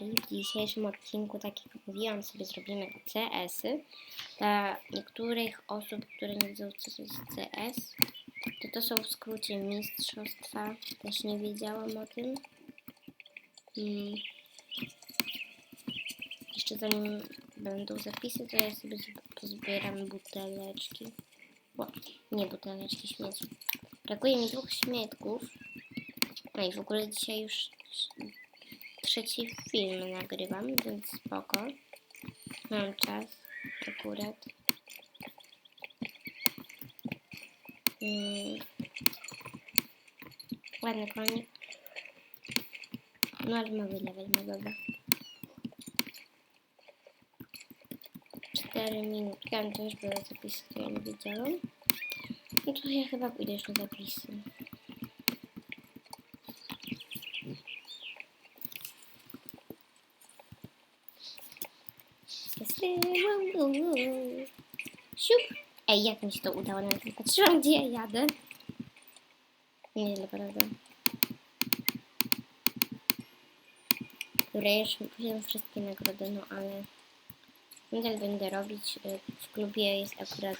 Terrarii. W dzisiejszym odcinku, tak jak mówiłam, sobie zrobimy CS-y. Dla niektórych osób, które nie wiedzą, co to jest CS, to to są w skrócie mistrzostwa. Też nie wiedziałam o tym. Mm. Jeszcze zanim będą zapisy, to ja sobie pozbieram buteleczki. O, nie buteleczki, śmieci. Brakuje mi dwóch śmietków. No i w ogóle dzisiaj już trzeci film nagrywam, więc spoko. Mam czas akurat. Mm. Ładny konik. No mały level ma dobra. 4 minutki, to już były zapisy, które nie wiedziałam. No to ja chyba pójdę już na zapisy. Siup. Ej, jak mi się to udało? Nawet nie patrzyłam, gdzie ja jadę. Nieźle, prawda? Dobra, już wziąłem wszystkie nagrody, no ale nadal będę robić. W klubie jest akurat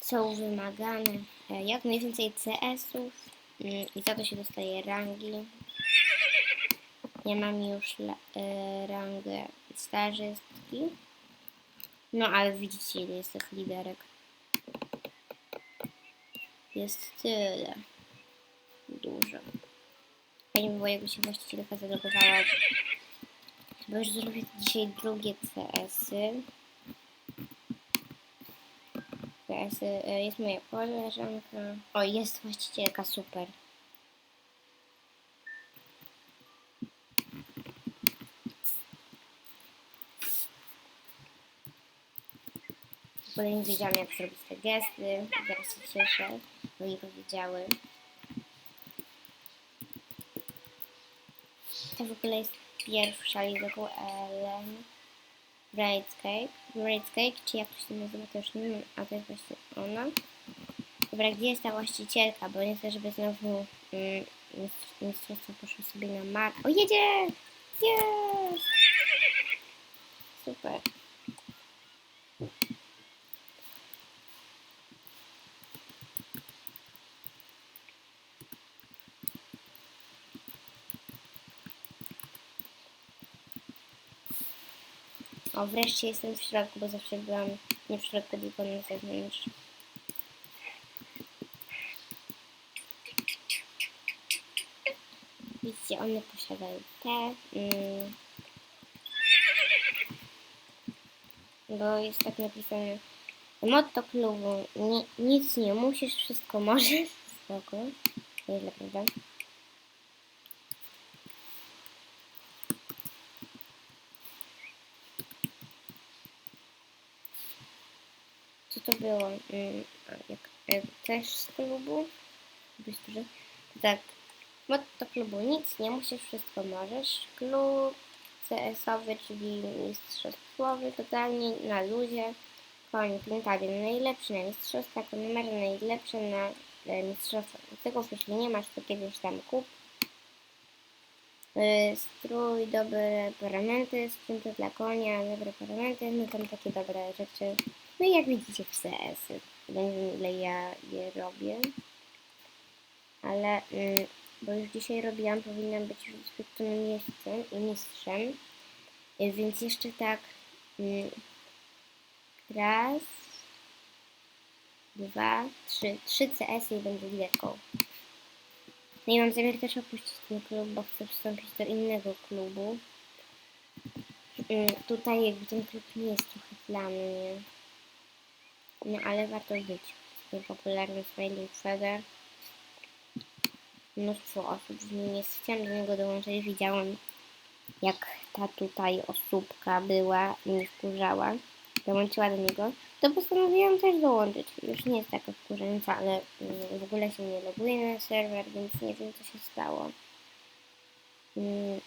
są wymagane e, jak najwięcej CS-ów mm, i za to się dostaje rangi. Ja mam już e, rangę stażystki. No ale widzicie ile jest tych liderek. Jest tyle. Dużo. Fajnie by było jakby się właścicielka zalogowała. Bo już zrobię dzisiaj drugie CS-y. PS-y. e, Jest moja koleżanka. O, jest właścicielka, super. W ogóle nie wiedziałam jak zrobić te gesty. Teraz się cieszę, bo mi powiedziały. To w ogóle jest pierwsza liderką Ellen. Bridescake. Bridescake, czy jak to się nazywa, to już nie wiem, a to jest właśnie ona. Dobra, gdzie jest ta właścicielka? Bo nie chcę, żeby znowu mm, mistrz- mistrzostwo poszło sobie na mar... O, jedzie! Jest! Super. O, wreszcie jestem w środku, bo zawsze byłam nie w środku, tylko na zewnątrz. Widzicie, one posiadają te. Mm, bo jest tak napisane. Motto klubu. Nie, nic nie musisz, wszystko możesz. Spoko. Nieźle, prawda? To było? A, jak, e, też z klubu? Tak. Motto klubu. Nic nie musisz, wszystko możesz. Klub CS-owy, czyli mistrzostwowy, totalnie na luzie. Koń Pentagon najlepszy na mistrzostwa, numer najlepszy na e, mistrzostwa. Tego jeśli nie masz, to kiedyś tam kup. Y, Strój, dobre paramenty, sprzęty dla konia, dobre paramenty, no tam takie dobre rzeczy. No i jak widzicie w wiem ile ja je robię, ale y, bo już dzisiaj robiłam, powinnam być już doświadczonym miejscem i mistrzem, y, więc jeszcze tak y, raz, dwa, trzy, trzy CS-y i będę liderką. No i mam zamiar też opuścić ten klub, bo chcę wstąpić do innego klubu. Mm, Tutaj jakby ten klub nie jest trochę dla mnie. No ale warto być. Popularny Smiling Feather. Mnóstwo osób w nim jest. Chciałam do niego dołączyć. Widziałam jak ta tutaj osóbka była i mnie wkurzała. Dołączyła do niego. To postanowiłam też dołączyć. Już nie jest taka wkurzająca, ale mm, w ogóle się nie loguje na serwer, więc nie wiem co się stało. Mm,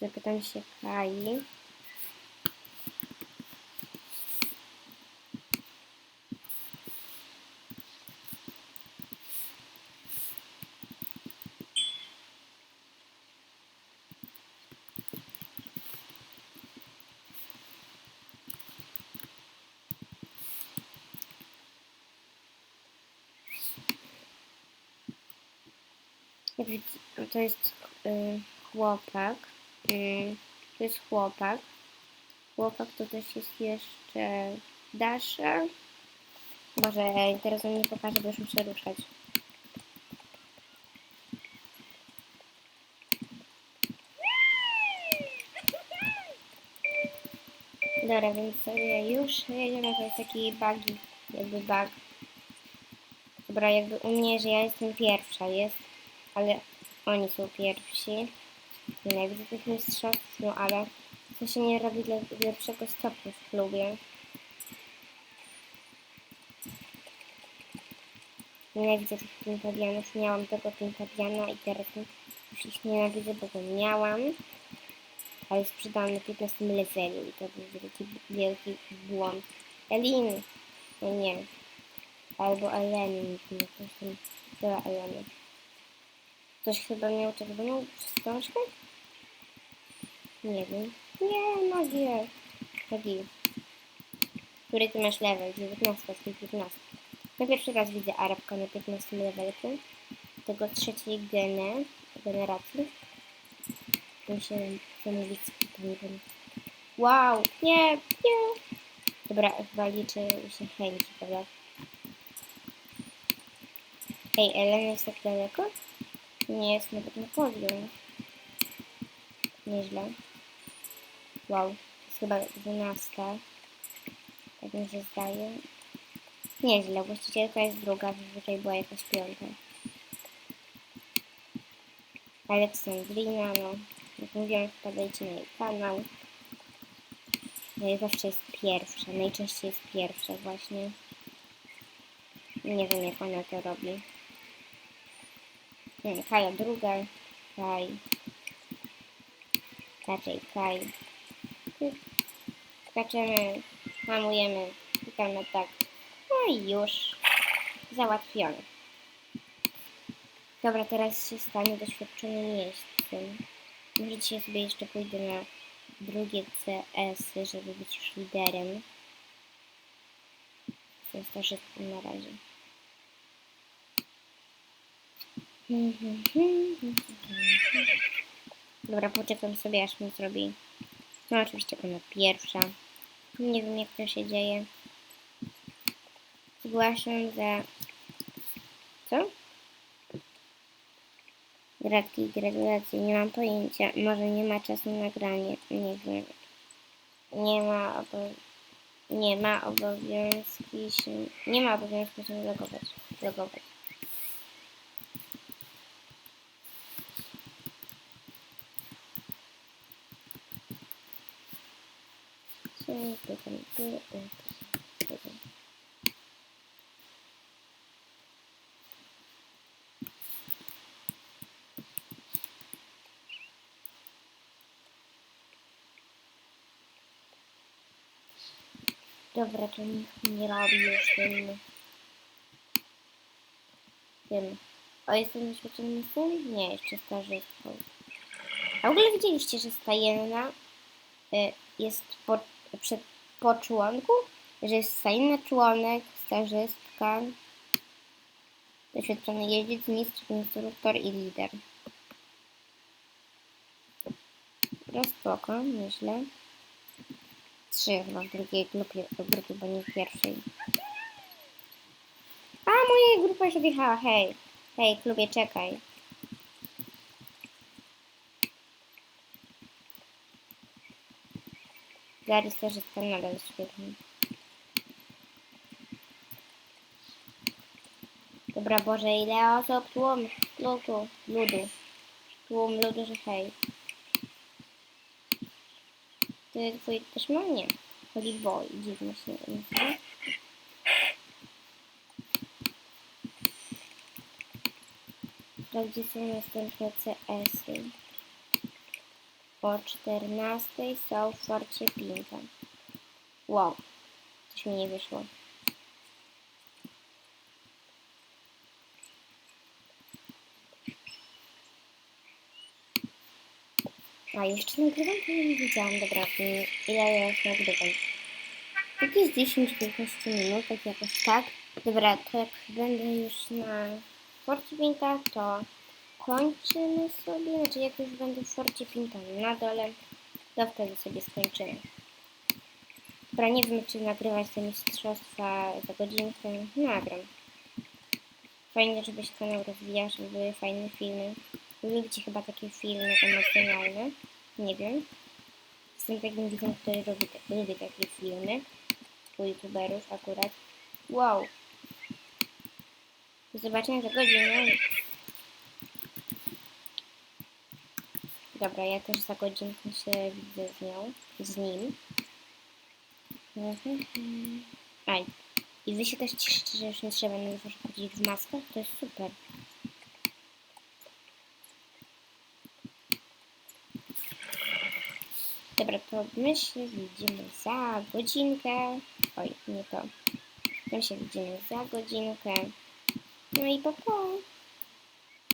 Zapytam się Kai. Jak widzicie, to jest y, chłopak. Y, to jest chłopak. Chłopak to też jest jeszcze Dasha. Może teraz wam nie pokażę, bo już muszę ruszać. Dobra, więc sobie już jedziemy, to jest taki bug, jakby bug. Dobra, jakby u mnie, że ja jestem pierwsza, jest, ale oni są pierwsi. Nienawidzę tych mistrzostw, no ale to się nie robi dla lepszego stopnia w klubie. Nienawidzę tych pintadianów, miałam tego pintadiana i teraz już ich nienawidzę, bo go miałam. Ale sprzedałam na 15 levelu i to był wielki, wielki błąd. Elin! No nie. Albo Eleni, nie tam. Była Elena. Ktoś chyba miał czerwoną wstążkę? Nie wiem. Nie, magię. Magii. Który ty masz level? 19, z tych 15. Ja pierwszy raz widzę Arabka na 15 levelku. Tego trzeciej geny, generacji. Mi się chce mówić to nie wiem. Wow, nie, nie. Dobra, chyba liczy się chęci, prawda? Ej, Ellen jest tak daleko? Nie jest nawet na podium. Nieźle. Wow, to jest chyba 12. Tak mi się zdaje. Nieźle, właścicielka jest druga, zazwyczaj była jakaś piąta. Aleksandrina, no. Jak mówiłam, wpadajcie na jej kanał. No i zawsze jest pierwsza, najczęściej jest pierwsza właśnie. Nie wiem jak ona to robi. Nie, Kaja druga, Kaj. Raczej Kaj. Skaczemy, hamujemy, klikamy tak. No i już. Załatwione. Dobra, teraz się stanie doświadczonym jeźdźcem. Może dzisiaj sobie jeszcze pójdę na drugie CS, żeby być już liderem. Jestem stażystą na razie. Dobra, poczekam sobie, aż mi zrobi. No oczywiście ona pierwsza. Nie wiem jak to się dzieje. Zgłaszam za... Co? Gratki i gratulacje. Nie mam pojęcia. Może nie ma czasu na granie. Nie wiem. Nie ma obo... Nie ma obowiązki się... Nie ma obowiązku się logować. Logować. Dobra, to nie robi już ten... Tym. O, jestem doświadczonym syn? Nie, jeszcze stażystką. A w ogóle widzieliście, że stajenna y, jest po, przed, po członku? Że jest stajenna członek, stażystka, doświadczony jeździec, mistrz, instruktor i lider. Dobra, spoko, myślę. Trzy chyba w drugiej grupie, grupie bo nie w pierwszej. A, moja grupa już odjechała, hej. Hej, klubie, czekaj. Gary stażystka nadal świetnie. Dobra, Boże, ile osób? Tłum ludu, ludu. Tłum ludu, że hej. Ty twój też ma? Nie. Holy Boy, dziwnie się nazywa. Sprawdźcie są następne CS-y. O 14 są w Forcie Pinka. Wow, coś mi nie wyszło. A, jeszcze nagrywam? To nie widziałam. Dobra, ile ja już nagrywam? Jakieś 10-15 minut, tak jakoś tak. Dobra, to jak będę już na Forcie Pinka, to kończymy sobie, znaczy jak już będę w Forcie Pintany na dole, to wtedy sobie skończymy. Dobra, nie wiem czy nagrywać te mistrzostwa za godzinkę. Nagram. Fajnie, żeby się kanał rozwijał, żeby były fajne filmy. Lubicie chyba takie filmy emocjonalne. Nie wiem. Jestem takim widzem, który lubi, lubi takie filmy. U youtuberów akurat. Wow. Do zobaczenia za godzinę. Dobra, ja też za godzinkę się widzę z nią, z nim. Mhm. Aj. I wy się też cieszycie, że już nie trzeba na zawsze chodzić w maskach? To jest super. Dobra, to my się widzimy za godzinkę. Oj, nie to. My się widzimy za godzinkę. No i po pa.